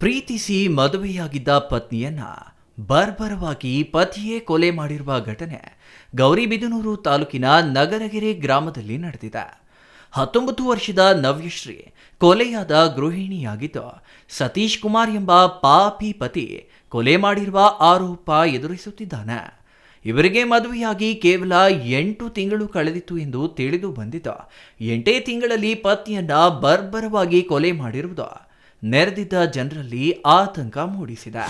ಪ್ರೀತಿಸಿ ಮದುವೆಯಾಗಿದ್ದ ಪತ್ನಿಯನ್ನ ಬರ್ಬರವಾಗಿ ಪತಿಯೇ ಕೊಲೆ ಮಾಡಿರುವ ಘಟನೆ ಗೌರಿಬಿದನೂರು ತಾಲೂಕಿನ ನಗರಗೆರೆ ಗ್ರಾಮದಲ್ಲಿ ನಡೆದಿದೆ. ಹತ್ತೊಂಬತ್ತು ವರ್ಷದ ನವ್ಯಶ್ರೀ ಕೊಲೆಯಾದ ಗೃಹಿಣಿಯಾಗಿದ್ದು ಸತೀಶ್ ಕುಮಾರ್ ಎಂಬ ಪಾಪಿ ಪತಿ ಕೊಲೆ ಮಾಡಿರುವ ಆರೋಪ ಎದುರಿಸುತ್ತಿದ್ದಾನೆ. ಇವರಿಗೆ ಮದುವೆಯಾಗಿ ಕೇವಲ ಎಂಟು ತಿಂಗಳು ಕಳೆದಿತ್ತು ಎಂದು ತಿಳಿದು ಬಂದಿದ್ದ, ಎಂಟೇ ತಿಂಗಳಲ್ಲಿ ಪತ್ನಿಯನ್ನ ಬರ್ಬರವಾಗಿ ಕೊಲೆ ಮಾಡಿರುವುದು ನೆರೆದಿದ್ದ ಜನರಲ್ಲಿ ಆತಂಕ ಮೂಡಿಸಿದೆ.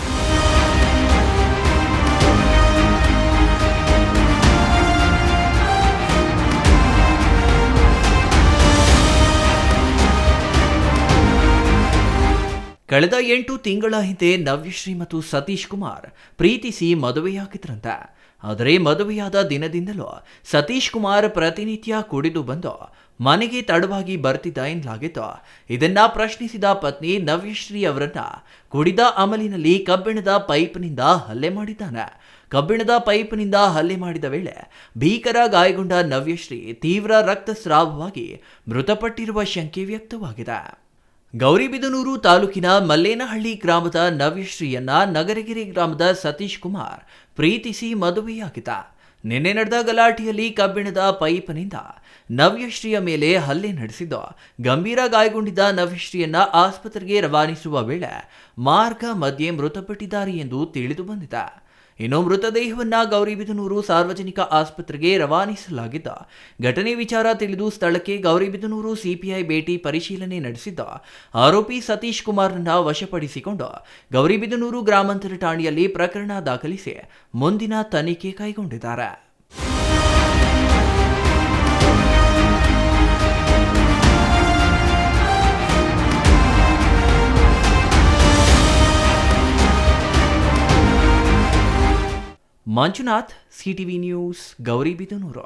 ಕಳೆದ ಎಂಟು ತಿಂಗಳ ಹಿಂದೆ ನವ್ಯಶ್ರೀ ಮತ್ತು ಸತೀಶ್ ಕುಮಾರ್ ಪ್ರೀತಿಸಿ ಮದುವೆಯಾಗಿದ್ರಂತೆ. ಆದರೆ ಮದುವೆಯಾದ ದಿನದಿಂದಲೂ ಸತೀಶ್ ಕುಮಾರ್ ಪ್ರತಿನಿತ್ಯ ಕುಡಿದು ಬಂದು ಮನೆಗೆ ತಡವಾಗಿ ಬರ್ತಿದ್ದ ಎನ್ನಲಾಗಿತ್ತು ಇದನ್ನ ಪ್ರಶ್ನಿಸಿದ ಪತ್ನಿ ನವ್ಯಶ್ರೀ ಅವರನ್ನ ಕುಡಿದ ಅಮಲಿನಲ್ಲಿ ಕಬ್ಬಿಣದ ಪೈಪ್ನಿಂದ ಹಲ್ಲೆ ಮಾಡಿದ್ದಾನೆ. ಕಬ್ಬಿಣದ ಪೈಪ್ನಿಂದ ಹಲ್ಲೆ ಮಾಡಿದ ವೇಳೆ ಭೀಕರ ಗಾಯಗೊಂಡ ನವ್ಯಶ್ರೀ ತೀವ್ರ ರಕ್ತಸ್ರಾವವಾಗಿ ಮೃತಪಟ್ಟಿರುವ ಶಂಕೆ ವ್ಯಕ್ತವಾಗಿದೆ. ಗೌರಿಬಿದನೂರು ತಾಲೂಕಿನ ಮಲ್ಲೇನಹಳ್ಳಿ ಗ್ರಾಮದ ನವ್ಯಶ್ರೀಯನ್ನ ನಗರಗಿರಿ ಗ್ರಾಮದ ಸತೀಶ್ ಕುಮಾರ್ ಪ್ರೀತಿಸಿ ಮದುವೆಯಾಗಿದ್ದ. ನಿನ್ನೆ ನಡೆದ ಗಲಾಟೆಯಲ್ಲಿ ಕಬ್ಬಿಣದ ಪೈಪ್ನಿಂದ ನವ್ಯಶ್ರೀಯ ಮೇಲೆ ಹಲ್ಲೆ ನಡೆಸಿದ್ದು, ಗಂಭೀರ ಗಾಯಗೊಂಡಿದ್ದ ನವ್ಯಶ್ರೀಯನ್ನ ಆಸ್ಪತ್ರೆಗೆ ರವಾನಿಸುವ ವೇಳೆ ಮಾರ್ಗ ಮಧ್ಯೆ ಮೃತಪಟ್ಟಿದ್ದಾರೆ ಎಂದು ತಿಳಿದು ಬಂದಿದೆ. ಇನ್ನು ಮೃತದೇಹವನ್ನ ಗೌರಿಬಿದನೂರು ಸಾರ್ವಜನಿಕ ಆಸ್ಪತ್ರೆಗೆ ರವಾನಿಸಲಾಗಿದ್ದ. ಘಟನೆ ವಿಚಾರ ತಿಳಿದು ಸ್ಥಳಕ್ಕೆ ಗೌರಿಬಿದನೂರು ಸಿಪಿಐ ಭೇಟಿ ಪರಿಶೀಲನೆ ನಡೆಸಿದ್ದ ಆರೋಪಿ ಸತೀಶ್ ಕುಮಾರ್ನನ್ನ ವಶಪಡಿಸಿಕೊಂಡು. ಗೌರಿಬಿದನೂರು ಗ್ರಾಮಾಂತರ ಠಾಣೆಯಲ್ಲಿ ಪ್ರಕರಣ ದಾಖಲಿಸಿ ಮುಂದಿನ ತನಿಖೆ ಕೈಗೊಂಡಿದ್ದಾರೆ. Manjunath CTV news Gauribidanur